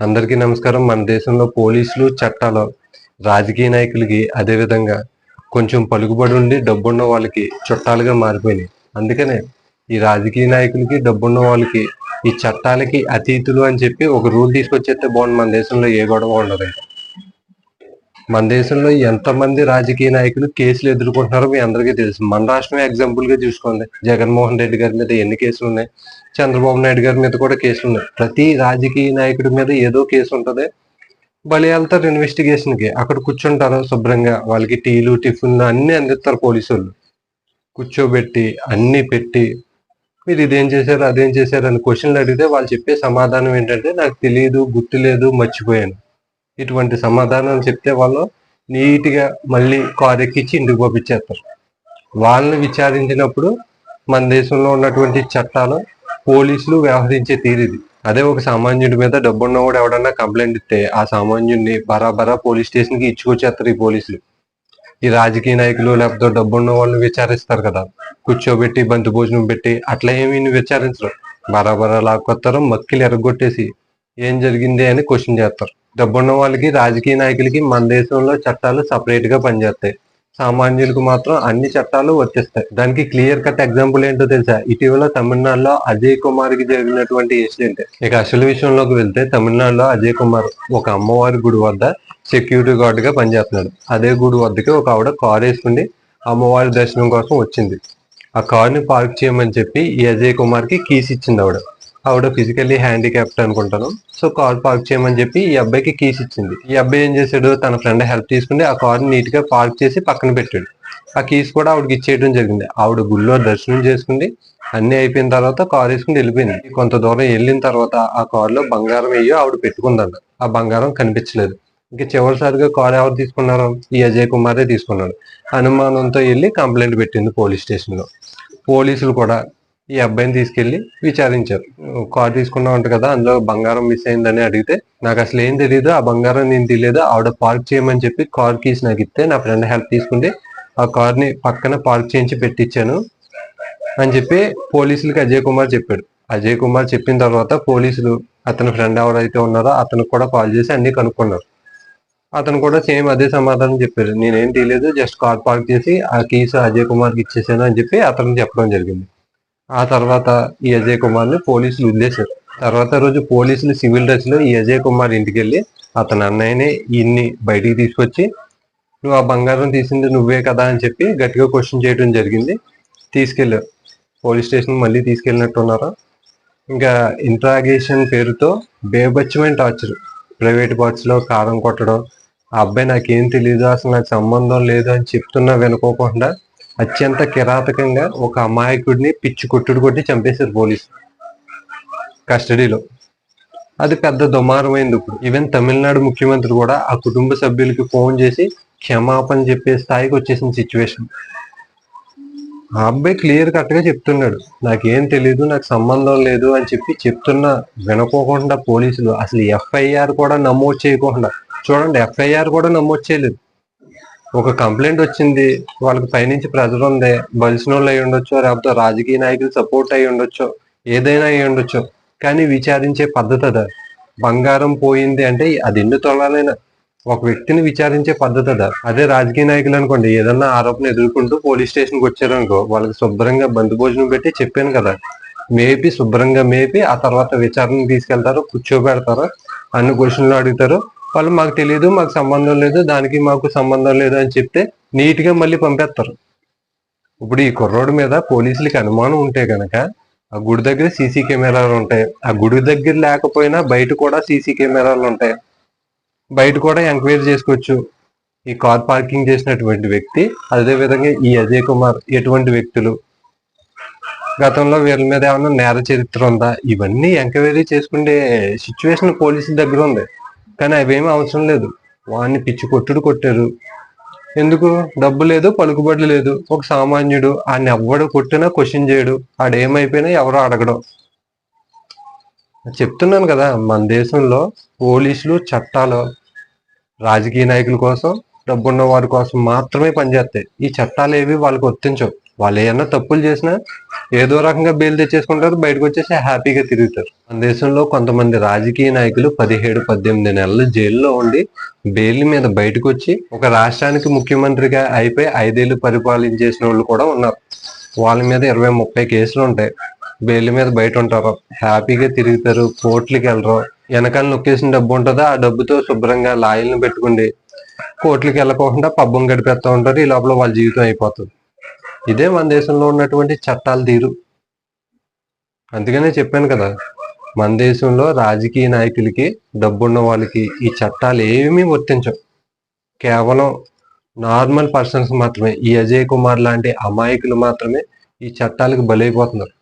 అందరికీ నమస్కారం. మన దేశంలో పోలీసులు చట్టాలు రాజకీయ నాయకులకి అదేవిధంగా కొంచెం పలుకుబడి ఉండి డబ్బున్న వాళ్ళకి చుట్టాలుగా మారిపోయినాయి. అందుకనే ఈ రాజకీయ నాయకులకి డబ్బున్న వాళ్ళకి ఈ చట్టాలకి అతీతులు అని చెప్పి ఒక రూల్ తీసుకొచ్చేస్తే బాగుంది మన దేశంలో ఏ గొడవ ఉండదు. మన దేశంలో ఎంతమంది రాజకీయ నాయకులు కేసులు ఎదుర్కొంటున్నారో మీ అందరికీ తెలుసు. మన రాష్ట్రమే ఎగ్జాంపుల్గా చూసుకోండి. జగన్మోహన్ రెడ్డి గారి మీద ఎన్ని కేసులు ఉన్నాయి? చంద్రబాబు నాయుడు గారి మీద కూడా కేసులు ఉన్నాయి. ప్రతి రాజకీయ నాయకుడి మీద ఏదో కేసు ఉంటుంది. బలి వెళ్తారు ఇన్వెస్టిగేషన్కి. అక్కడ కూర్చుంటారు శుభ్రంగా. వాళ్ళకి టీలు టిఫిన్లు అన్ని అందిస్తారు పోలీసు వాళ్ళు కూర్చోబెట్టి అన్ని పెట్టి మీరు ఇదేం చేశారు అదేం చేశారు అని క్వశ్చన్లు అడిగితే వాళ్ళు చెప్పే సమాధానం ఏంటంటే నాకు తెలియదు గుర్తులేదు మర్చిపోయాను. ఇటువంటి సమాధానం చెప్తే వాళ్ళు నీట్గా మళ్ళీ కారు ఎక్కించి ఇంటికి పంపించేస్తారు. వాళ్ళని విచారించినప్పుడు మన దేశంలో ఉన్నటువంటి చట్టాలు పోలీసులు వ్యవహరించే తీరిది అదే ఒక సామాన్యుడి మీద డబ్బున్నవాడు ఎవడన్నా కంప్లైంట్ ఇస్తే ఆ సామాన్యుడిని బరాబరా పోలీస్ స్టేషన్కి ఇచ్చుకొచ్చేస్తారు ఈ పోలీసులు. ఈ రాజకీయ నాయకులు లేకపోతే డబ్బున్న వాళ్ళని విచారిస్తారు కదా. కూర్చోబెట్టి బంతి భోజనం పెట్టి అట్లా ఏమీ విచారించరు. బరాబరా లాక్కొస్తారు మక్కిలు ఎరగొట్టేసి ఏం జరిగింది అని క్వశ్చన్ చేస్తారు. డబ్బున్న వాళ్ళకి రాజకీయ నాయకులకి మన దేశంలో చట్టాలు సపరేట్గా పనిచేస్తాయి. సామాన్యులకు మాత్రం అన్ని చట్టాలు వర్తిస్తాయి దానికి క్లియర్ కట్ ఎగ్జాంపుల్ ఏంటో తెలుసా? ఇటీవల తమిళనాడులో అజయ్ కుమార్కి జరిగినటువంటి ఇన్సిడెంట్ ఇక అసలు విషయంలోకి వెళ్తే తమిళనాడులో అజయ్ కుమార్ ఒక అమ్మవారి గుడి వద్ద సెక్యూరిటీ గార్డ్గా పనిచేస్తున్నాడు. అదే గుడి వద్దకి ఒక ఆవిడ కార్ వేసుకుని అమ్మవారి దర్శనం కోసం వచ్చింది. ఆ కార్ని పార్క్ చేయమని చెప్పి ఈ అజయ్ కుమార్కి కీస్ ఇచ్చింది ఆవిడ. ఆవిడ ఫిజికల్లీ హ్యాండిక్యాప్ట్ అనుకుంటాను. సో కార్ పార్క్ చేయమని చెప్పి ఈ అబ్బాయికి కీస్ ఇచ్చింది. ఈ అబ్బాయి ఏం చేశాడు? తన ఫ్రెండ్ హెల్ప్ తీసుకుని ఆ కార్ నీట్గా పార్క్ చేసి పక్కన పెట్టాడు. ఆ కీస్ కూడా ఆవిడకి ఇచ్చేయడం జరిగింది. ఆవిడ గుళ్ళో దర్శనం చేసుకుంది. అన్ని అయిపోయిన తర్వాత కార్ వేసుకుని వెళ్ళిపోయింది. కొంత దూరం వెళ్ళిన తర్వాత ఆ కార్లో బంగారం అయ్యో ఆవిడ పెట్టుకుందంట. ఆ బంగారం కనిపించలేదు. ఇంకా చివరిసారిగా కార్ ఎవరు తీసుకున్నారు? ఈ అజయ్ కుమారే తీసుకున్నాడు. అనుమానంతో వెళ్ళి కంప్లైంట్ పెట్టింది పోలీస్ స్టేషన్లో పోలీసులు కూడా ఈ అబ్బాయిని తీసుకెళ్ళి విచారించారు. కార్ తీసుకున్నావు కదా అందులో బంగారం మిస్ అయిందని అడిగితే నాకు అసలు ఏం తెలియదు ఆ బంగారం నేను తెలియదు ఆవిడ పార్క్ చేయమని చెప్పి కార్ కీస్ నాకు ఇస్తే నా ఫ్రెండ్ హెల్ప్ తీసుకుంటే ఆ కార్ని పక్కన పార్క్ చేయించి పెట్టించాను అని చెప్పి పోలీసులకి అజయ్ కుమార్ చెప్పాడు. అజయ్ కుమార్ చెప్పిన తర్వాత పోలీసులు అతని ఫ్రెండ్ ఎవరైతే ఉన్నారో అతనికి కూడా కాల్ చేసి అన్ని కనుక్కున్నారు. అతను కూడా సేమ్ అదే సమాధానం చెప్పారు నేనేం తెలియదు జస్ట్ కార్ పార్క్ చేసి ఆ కీస్ అజయ్ కుమార్కి ఇచ్చేసాను అని చెప్పి అతను చెప్పడం జరిగింది. ఆ తర్వాత ఈ అజయ్ కుమార్ని పోలీసులు వదిలేశారు. తర్వాత రోజు పోలీసులు సివిల్ డ్రెస్లో ఈ అజయ్ కుమార్ ఇంటికి వెళ్ళి అతని అన్నయ్యనే ఈయన్ని బయటికి తీసుకొచ్చి నువ్వు ఆ బంగారం తీసింది నువ్వే కదా అని చెప్పి గట్టిగా క్వశ్చన్ చేయడం జరిగింది. తీసుకెళ్ళారు. పోలీస్ స్టేషన్ మళ్ళీ తీసుకెళ్ళినట్టున్నారు. ఇంకా ఇంట్రాగేషన్ పేరుతో బేబచ్చమైన టార్చర్. ప్రైవేట్ పార్ట్స్లో కారం కొట్టడం ఆ అబ్బాయి నాకేం తెలియదు అసలు నాకు సంబంధం లేదు అని చెప్తున్నా వినుకోకుండా అత్యంత కిరాతకంగా ఒక అమాయకుడిని పిచ్చి కొట్టుడు కొట్టి చంపేశారు పోలీసు కస్టడీలో. అది పెద్ద దుమారమైంది ఇప్పుడు. ఈవెన్ తమిళనాడు ముఖ్యమంత్రి కూడా ఆ కుటుంబ సభ్యులకి ఫోన్ చేసి క్షమాపణ చెప్పే స్థాయికి వచ్చేసిన సిచ్యువేషన్ ఆ అబ్బాయి క్లియర్ కట్గా చెప్తున్నాడు. నాకేం తెలియదు నాకు సంబంధం లేదు అని చెప్పి చెప్తున్నా వినుకోకుండా పోలీసులు. అసలు ఎఫ్ఐఆర్ కూడా నమోదు చేయకుండా. చూడండి ఎఫ్ఐఆర్ కూడా నమోదు చేయలేదు. ఒక కంప్లైంట్ వచ్చింది. వాళ్ళకి పైనుంచి ప్రెజర్ ఉంది. బలిసిన వాళ్ళు అయి ఉండొచ్చు లేకపోతే రాజకీయ నాయకులు సపోర్ట్ అయి ఉండొచ్చు ఏదైనా అయి ఉండొచ్చు. కానీ విచారించే పద్ధతి అదా. బంగారం పోయింది అంటే అది ఎన్ని తొలాలైనా ఒక వ్యక్తిని విచారించే పద్ధతి అదా. అదే రాజకీయ నాయకులు అనుకోండి. ఏదన్నా ఆరోపణ ఎదుర్కొంటూ పోలీస్ స్టేషన్కి వచ్చారనుకో వాళ్ళకి శుభ్రంగా బంధు భోజనం పెట్టి చెప్పాను కదా. మేపి శుభ్రంగా మేపి ఆ తర్వాత విచారణ తీసుకెళ్తారు కూర్చోబెడతారు అన్ని క్వశ్చన్లు అడుగుతారు. వాళ్ళు మాకు తెలియదు మాకు సంబంధం లేదు దానికి మాకు సంబంధం లేదు అని చెప్తే నీట్గా మళ్ళీ పంపేస్తారు. ఇప్పుడు ఈ కుర్రోడ్ మీద పోలీసులకి అనుమానం ఉంటే కనుక ఆ గుడి దగ్గర సీసీ కెమెరాలు ఉంటాయి. ఆ గుడి దగ్గర లేకపోయినా బయట కూడా సీసీ కెమెరాలు ఉంటాయి. బయట కూడా ఎంక్వైరీ చేసుకోవచ్చు. ఈ కార్ పార్కింగ్ చేసినటువంటి వ్యక్తి అదే విధంగా ఈ అజయ్ కుమార్ ఎటువంటి వ్యక్తులు? గతంలో వీళ్ళ మీద ఏమైనా నేర చరిత్ర ఉందా? ఇవన్నీ ఎంక్వైరీ చేసుకునే సిచ్యువేషన్ పోలీసుల దగ్గర ఉంది. కానీ అవేమీ అవసరం లేదు. వాడిని పిచ్చి కొట్టుడు కొట్టారు. ఎందుకు? డబ్బు లేదు పలుకుబడి లేదు. ఒక సామాన్యుడు ఆయన ఎవ్వడు కొట్టినా క్వశ్చన్ చేయడు. ఆడేమైపోయినా ఎవరో అడగడం. చెప్తున్నాను కదా మన దేశంలో పోలీసులు చట్టాలు రాజకీయ నాయకుల కోసం డబ్బున్న వారి కోసం మాత్రమే పనిచేస్తాయి. ఈ చట్టాలు ఏవి వాళ్ళకి వర్తించవు. వాళ్ళు ఏమన్నా తప్పులు చేసినా ఏదో రకంగా బెయిల్ తెచ్చేసుకుంటారు బయటకు వచ్చేసి హ్యాపీగా తిరుగుతారు. మన దేశంలో కొంతమంది రాజకీయ నాయకులు పదిహేడు పద్దెనిమిది నెలలు జైల్లో ఉండి బెయిల్ మీద బయటకు వచ్చి ఒక రాష్ట్రానికి ముఖ్యమంత్రిగా అయిపోయి ఐదేళ్ళు పరిపాలించేసిన వాళ్ళు కూడా ఉన్నారు. వాళ్ళ మీద ఇరవై ముప్పై కేసులు ఉంటాయి. బెయిల్ మీద బయట ఉంటారు. హ్యాపీగా తిరుగుతారు కోర్టులకి వెళ్ళరు. వెనకాల నొక్కేసిన డబ్బు ఉంటుందో? ఆ డబ్బుతో శుభ్రంగా లాయల్ని పెట్టుకుండి కోర్టులకి వెళ్ళకోకుండా పబ్బం గడిపేస్తూ ఉంటారు. ఈ లోపల వాళ్ళ జీవితం అయిపోతుంది. ఇదే మన దేశంలో ఉన్నటువంటి చట్టాల తీరు. అందుకనే చెప్పాను కదా మన దేశంలో రాజకీయ నాయకులకి డబ్బున్న వాళ్ళకి ఈ చట్టాలు ఏమీ వర్తించవు. కేవలం నార్మల్ పర్సన్స్ మాత్రమే ఈ అజయ్ కుమార్ లాంటి అమాయకులు మాత్రమే ఈ చట్టాలకు బలైపోతున్నారు.